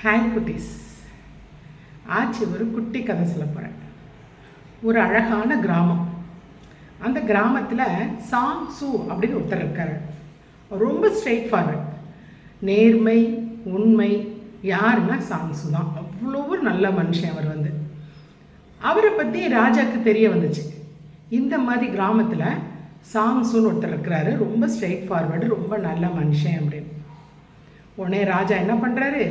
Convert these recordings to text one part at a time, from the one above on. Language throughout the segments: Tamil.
ஹாய் குட்டீஸ். ஆச்சு ஒரு குட்டி கதை சொல்ல போகிறேன் ஒரு அழகான கிராமம். அந்த கிராமத்தில் சாங் சு அப்படின்னு ஒருத்தர் இருக்காரு. ரொம்ப ஸ்ட்ரெயிட் ஃபார்வர்ட் நேர்மை உண்மை யாருன்னா சாங்சு தான். அவ்வளோ ஒரு நல்ல மனுஷன் அவர் வந்து. அவரை பற்றி ராஜாவுக்கு தெரிய வந்துச்சு. இந்த மாதிரி கிராமத்தில் சாங்ஸுன்னு ஒருத்தர் இருக்கிறாரு ரொம்ப ஸ்ட்ரெயிட் ஃபார்வர்டு ரொம்ப நல்ல மனுஷன் அப்படின்னு. உடனே ராஜா என்ன பண்ணுறாரு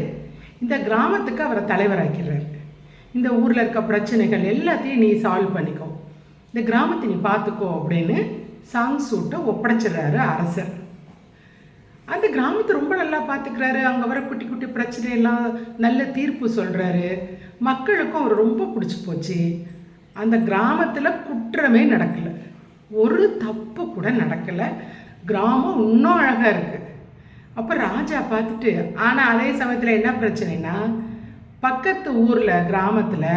இந்த கிராமத்துக்கு அவரை தலைவராக்கிறார் இந்த ஊரில் இருக்க பிரச்சனைகள் எல்லாத்தையும் நீ சால்வ் பண்ணிக்கோ. இந்த கிராமத்தை நீ பார்த்துக்கோ அப்படின்னு சாங்ஸூட்டை ஒப்படைச்சிடுறாரு அரசர். அந்த கிராமத்தை ரொம்ப நல்லா பார்த்துக்கிறாரு. அங்கே வர குட்டி குட்டி பிரச்சனையெல்லாம் நல்ல தீர்ப்பு சொல்கிறாரு மக்களுக்கும் அவர் ரொம்ப பிடிச்சி போச்சு. அந்த கிராமத்தில் குற்றமே நடக்கலை. ஒரு தப்பு கூட நடக்கலை. கிராமம் இன்னும் அழகாக இருக்குது அப்போ ராஜா பார்த்துட்டு ஆனால் அதே சமயத்தில் என்ன பிரச்சனைனா பக்கத்து ஊரில் கிராமத்தில்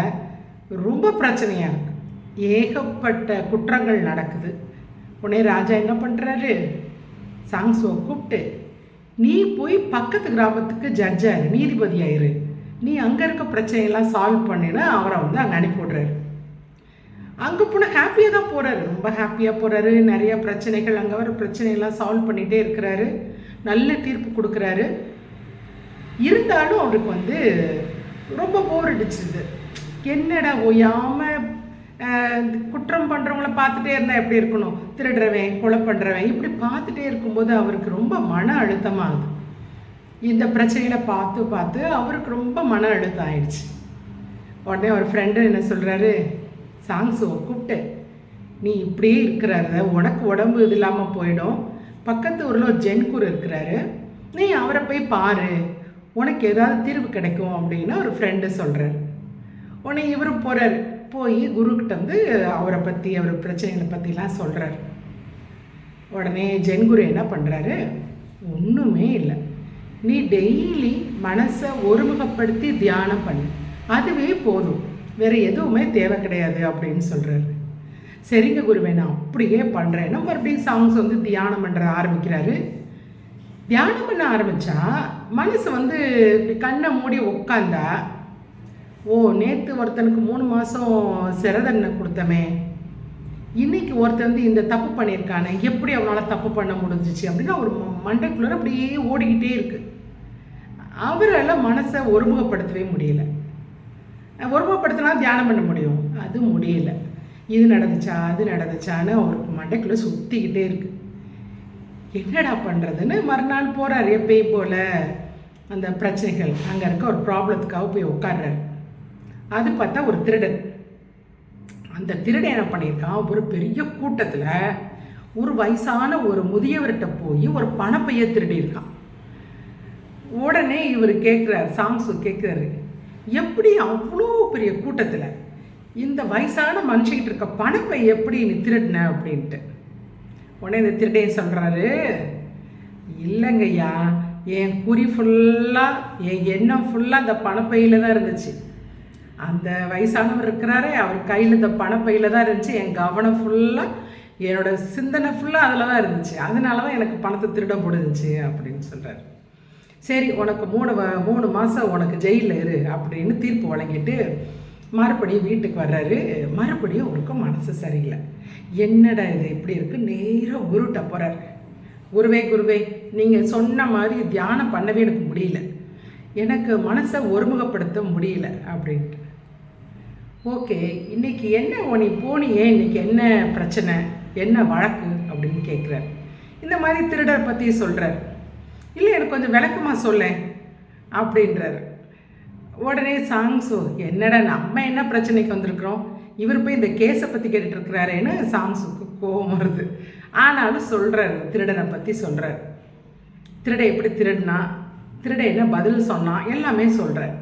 ரொம்ப பிரச்சனையாக இருக்கு. ஏகப்பட்ட குற்றங்கள் நடக்குது. உடனே ராஜா என்ன பண்ணுறாரு சாங்ஸோ கூப்பிட்டு நீ போய் பக்கத்து கிராமத்துக்கு ஜட்ஜாரு நீதிபதி ஆயிரு நீ அங்கே இருக்க பிரச்சனையெல்லாம் சால்வ் பண்ணினா அவரை வந்து அங்கே அனுப்பி விடுறாரு. அங்கே போனால் ஹாப்பியாக தான் போகிறாரு ரொம்ப ஹாப்பியாக போகிறாரு நிறைய பிரச்சனைகள் அங்கே வர பிரச்சனையெல்லாம் சால்வ் பண்ணிகிட்டே இருக்கிறாரு. நல்ல தீர்ப்பு கொடுக்குறாரு. இருந்தாலும் அவருக்கு வந்து ரொம்ப போர் அடிச்சுது என்னடா ஓயாமல் குற்றம் பண்ணுறவங்கள பார்த்துட்டே இருந்தால் எப்படி இருக்கணும்? திருடுறவன் கொலை பண்ணுறவன் இப்படி பார்த்துட்டே இருக்கும்போது அவருக்கு ரொம்ப மன அழுத்தமாகுது. இந்த பிரச்சனைகளை பார்த்து பார்த்து அவருக்கு ரொம்ப மன அழுத்தம் ஆயிடுச்சு. உடனே ஒரு ஃப்ரெண்டு என்ன சொல்கிறாரு சாங்ஸோ கூப்பிட்டு நீ இப்படியே இருக்கிறத உனக்கு உடம்பு இது இல்லாமல் போயிடும். பக்கத்து ஊரில் ஒரு ஜென்கூர் இருக்கிறாரு. நீ அவரை போய் பாரு. உனக்கு ஏதாவது தீர்வு கிடைக்கும் அப்படின்னு ஒரு ஃப்ரெண்டு சொல்கிறார் உடனே இவரும் போகிறார் போய் குருக்கிட்ட வந்து அவரை பற்றி அவர் பிரச்சனைகளை பற்றிலாம் சொல்கிறார் உடனே ஜென்குரு என்ன பண்ணுறாரு ஒன்றுமே இல்லை. நீ டெய்லி மனசை ஒருமுகப்படுத்தி தியானம் பண்ணு. அதுவே போதும். வேறு எதுவுமே தேவை கிடையாது அப்படின்னு சொல்கிறாரு சரிங்க குருவே நான் அப்படியே பண்ணுறேன்னா மறுபடியும் சாங்ஸ் வந்து தியானம் பண்ணுற ஆரம்பிக்கிறாரு. தியானம் பண்ண ஆரம்பித்தா மனசு வந்து இப்படி கண்ணை மூடி உட்காந்தா ஓ நேற்று ஒருத்தனுக்கு மூணு மாதம் சிறதண்ணை கொடுத்தமே. இன்னைக்கு ஒருத்தன் வந்து இந்த தப்பு பண்ணியிருக்கானே எப்படி அவனால் தப்பு பண்ண முடிஞ்சிச்சு அப்படின்னு அவர் மண்டைக்குள்ளே அப்படியே ஓடிக்கிட்டே இருக்கு. அவரால் மனசை ஒருமுகப்படுத்தவே முடியல. ஒருமுகப்படுத்தினா தியானம் பண்ண முடியும். அது முடியல. இது நடந்துச்சா அது நடந்துச்சான்னு அவருக்கு மண்டைக்குள்ளே சுற்றிக்கிட்டே இருக்கு. என்னடா பண்ணுறதுன்னு மறுநாள் போகிறார் எப்பயும் போல். அந்த பிரச்சனைகள். அங்கே இருக்க ஒரு ப்ராப்ளத்துக்காக போய் உட்கார்றாரு. அது பார்த்தா ஒரு திருடன். அந்த திருடன் என்ன பண்ணியிருக்கான்? ஒரு பெரிய கூட்டத்தில் ஒரு வயசான ஒரு முதியவர்கிட்ட போய் ஒரு பணப்பைய திருடியிருக்கான். உடனே இவர் கேட்குறாரு சாங்ஸு கேட்குறாரு எப்படி அவ்வளோ பெரிய கூட்டத்தில் இந்த வயசான மனுஷங்கிட்ட இருக்க பணப்பை எப்படி நீ திருடின அப்படின்ட்டு. உடனே இந்த திருடையன் சொல்கிறாரு இல்லைங்கய்யா என் குறி ஃபுல்லாக என் எண்ணம் ஃபுல்லாக அந்த பணப்பையில் தான் இருந்துச்சு. அந்த வயசானவர் இருக்கிறாரே அவர் கையில் இந்த பணப்பையில் தான் இருந்துச்சு. என் கவனம் ஃபுல்லாக என்னோட சிந்தனை ஃபுல்லாக அதில் தான் இருந்துச்சு. அதனால தான் எனக்கு பணத்தை திருட முடிஞ்சிச்சு அப்படின்னு சொல்கிறார் சரி உனக்கு மூணு வ மூணு மாதம் உனக்கு ஜெயிலில் இரு அப்படின்னு தீர்ப்பு வழங்கிட்டு மறுபடியும் வீட்டுக்கு வர்றாரு. மறுபடியும் அவருக்கு மனசு சரியில்லை. என்னடா இது இப்படி இருக்கு? நேராக உருட்ட போகிறார் குருவே குருவே நீங்கள் சொன்ன மாதிரி தியானம் பண்ணவே எனக்கு முடியல. எனக்கு மனசை ஒருமுகப்படுத்த முடியல அப்படின்ட்டு. ஓகே இன்னைக்கு என்ன நீ போனியே இன்னைக்கு என்ன பிரச்சனை? என்ன வழக்கு? அப்படின்னு கேட்குறார். இந்த மாதிரி திருடரை பற்றி சொல்கிறார் இல்லை எனக்கு கொஞ்சம் விளக்கமாக சொல்லேன் அப்படின்றார். உடனே சாங்ஸு என்னடா நம்ம என்ன பிரச்சனைக்கு வந்திருக்கிறோம்? இவர் போய் இந்த கேஸை பற்றி கேட்டுட்டு இருக்கிறாரேன்னு சாங்ஸுக்கு கோபம் வருது. ஆனாலும் சொல்கிறார் திருடனை பற்றி சொல்கிறார் திருட எப்படி திருடினா திருட என்ன பதில் சொன்னான் எல்லாமே சொல்கிறார்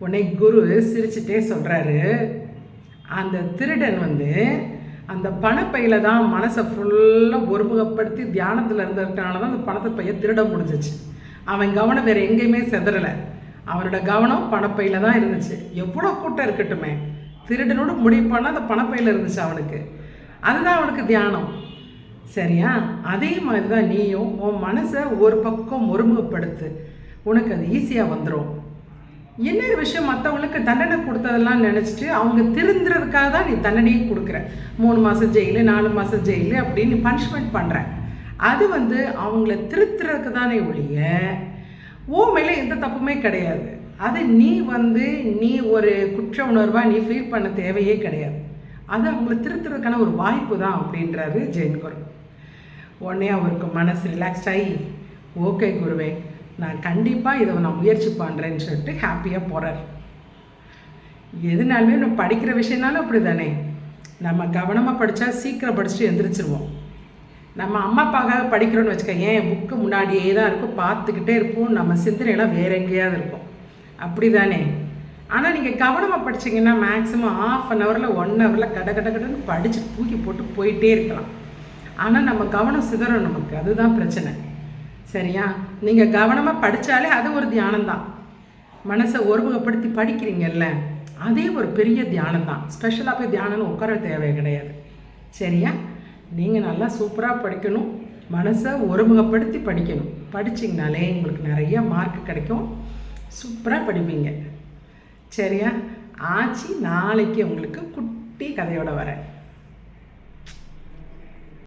உடனே குரு சிரிச்சுட்டே சொல்கிறாரு அந்த திருடன் வந்து அந்த பணப்பையில் தான் மனசை ஃபுல்லாக ஒருமுகப்படுத்தி தியானத்தில் இருந்ததுனால தான் அந்த பணத்தை பைய திருட முடிஞ்சிச்சு. அவன் கவனம் வேறு எங்கேயுமே செதறலை. அவனோட கவனம் பணப்பையில் தான் இருந்துச்சு. எவ்வளோ கூட்டம் இருக்கட்டுமே. திருடனோடு முடிவு பண்ணால் அந்த பணப்பையில் இருந்துச்சு அவனுக்கு. அதுதான் அவனுக்கு தியானம். சரியா? அதே மாதிரி தான் நீயும் உன் மனசை ஒரு பக்கம் ஒருமுகப்படுத்து. உனக்கு அது ஈஸியாக வந்துடும் இன்னொரு விஷயம் மற்றவங்களுக்கு தண்டனை கொடுத்ததெல்லாம் நினச்சிட்டு அவங்க திருந்துறதுக்காக தான் நீ தண்டனையே கொடுக்குற. மூணு மாதம் ஜெயிலு நாலு மாதம் ஜெயிலு அப்படின்னு பனிஷ்மெண்ட் பண்ணுற அது வந்து அவங்கள திருத்துறதுக்கு தானே ஒழிய ஓ மேலே எந்த தப்புமே கிடையாது. அது நீ வந்து நீ ஒரு குற்ற உணர்வாக நீ ஃபீல் பண்ண தேவையே கிடையாது. அது அவங்கள திருத்துறதுக்கான ஒரு வாய்ப்பு தான் அப்படின்றாரு ஜெயின் குரு உடனே அவருக்கு மனசு ரிலாக்ஸ் ஆகி ஓகே குருவே நான் கண்டிப்பாக இதை நான் முயற்சி பண்ணுறேன்னு சொல்லிட்டு ஹாப்பியாக போகிறார் எதுனாலுமே நம்ம படிக்கிற விஷயம்னாலும் அப்படி தானே நம்ம கவனமாக படித்தா சீக்கிரம் படிச்சுட்டு எந்திரிச்சிருவோம். நம்ம அம்மா அப்பாக்காக படிக்கிறோன்னு வச்சுக்கோங்க ஏன் புக்கு முன்னாடியே தான் இருக்கும். பார்த்துக்கிட்டே இருப்போம். நம்ம சிந்தனையெல்லாம் வேற எங்கேயாவது இருக்கும். அப்படி தானே ஆனால் நீங்கள் கவனமாக படிச்சீங்கன்னா மேக்ஸிமம் ஆஃப் அன் ஹவரில் ஒன் ஹவரில் கட கட கடன்னு படித்து தூக்கி போட்டு போயிட்டே இருக்கலாம். ஆனால் நம்ம கவனம் சிதறும் நமக்கு. அதுதான் பிரச்சனை. சரியா? நீங்கள் கவனமாக படித்தாலே அது ஒரு தியானம் தான் மனசை ஒருமுகப்படுத்தி படிக்கிறீங்கல்ல அதே ஒரு பெரிய தியானம் தான் ஸ்பெஷலாக போய் தியானம்னு உட்கார தேவை கிடையாது. சரியா? நீங்கள் நல்லா சூப்பராக படிக்கணும். மனசை ஒருமுகப்படுத்தி படிக்கணும். படிச்சிங்கனாலே உங்களுக்கு நிறைய மார்க் கிடைக்கும். சூப்பராக படிப்பீங்க. சரியா? ஆச்சி நாளைக்கு உங்களுக்கு குட்டி கதையோடு வரேன்.